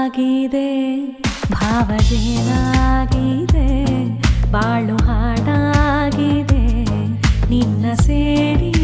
ಆಗಿದೆ ಭಾವಜೇನಾಗಿದೆ ಬಾಳು ಹಾಡಾಗಿದೆ ನಿನ್ನ ಸೇರಿ